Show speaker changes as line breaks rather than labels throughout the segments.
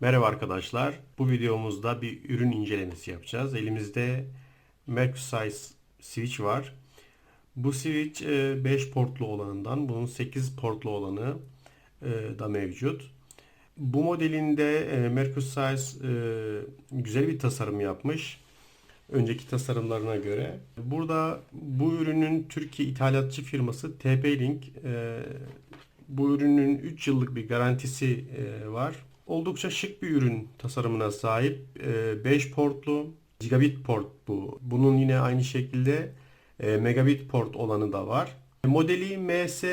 Merhaba arkadaşlar. Bu videomuzda bir ürün incelemesi yapacağız. Elimizde Mercusize switch var. Bu switch 5 portlu olanından, bunun 8 portlu olanı e, da mevcut. Bu modelinde e, Mercusize e, güzel bir tasarım yapmış. Önceki tasarımlarına göre. Burada bu ürünün Türkiye ithalatçı firması TP-Link. e, Bu ürünün 3 yıllık bir garantisi e, var. Oldukça şık bir ürün tasarımına sahip. 5 portlu gigabit port bu. Bunun yine aynı şekilde e, megabit port olanı da var. Modeli MS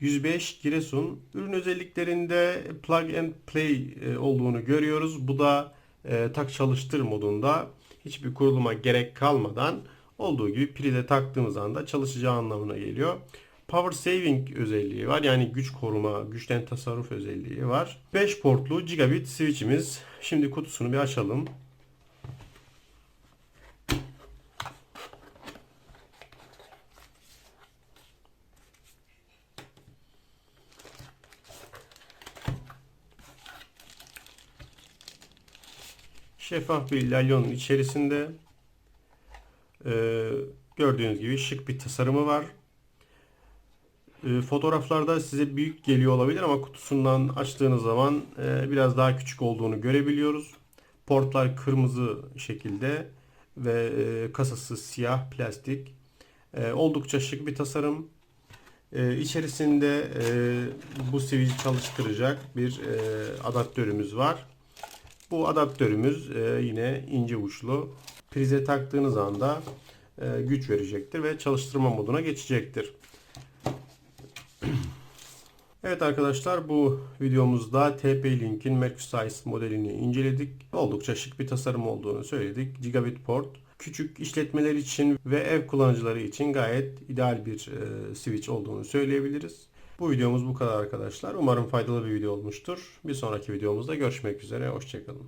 105 Giresun. Ürün özelliklerinde plug and play e, olduğunu görüyoruz. Bu da e, tak çalıştır modunda hiçbir kuruluma gerek kalmadan olduğu gibi prize taktığımız anda çalışacağı anlamına geliyor. Power saving özelliği var. Yani güç koruma, güçten tasarruf özelliği var. 5 portlu gigabit switch'imiz. Şimdi kutusunu bir açalım. Şeffaf bir lalyonun içerisinde e, gördüğünüz gibi şık bir tasarımı var. E, fotoğraflarda size büyük geliyor olabilir ama kutusundan açtığınız zaman e, biraz daha küçük olduğunu görebiliyoruz. Portlar kırmızı şekilde ve e, kasası siyah plastik. E, oldukça şık bir tasarım. E, içerisinde e, bu switch'i çalıştıracak bir e, adaptörümüz var. Bu adaptörümüz e, yine ince uçlu. Prize taktığınız anda e, güç verecektir ve çalıştırma moduna geçecektir. Evet arkadaşlar bu videomuzda TP-Link'in Mercusize modelini inceledik. Oldukça şık bir tasarım olduğunu söyledik. Gigabit port. Küçük işletmeler için ve ev kullanıcıları için gayet ideal bir e, switch olduğunu söyleyebiliriz. Bu videomuz bu kadar arkadaşlar. Umarım faydalı bir video olmuştur. Bir sonraki videomuzda görüşmek üzere. Hoşçakalın.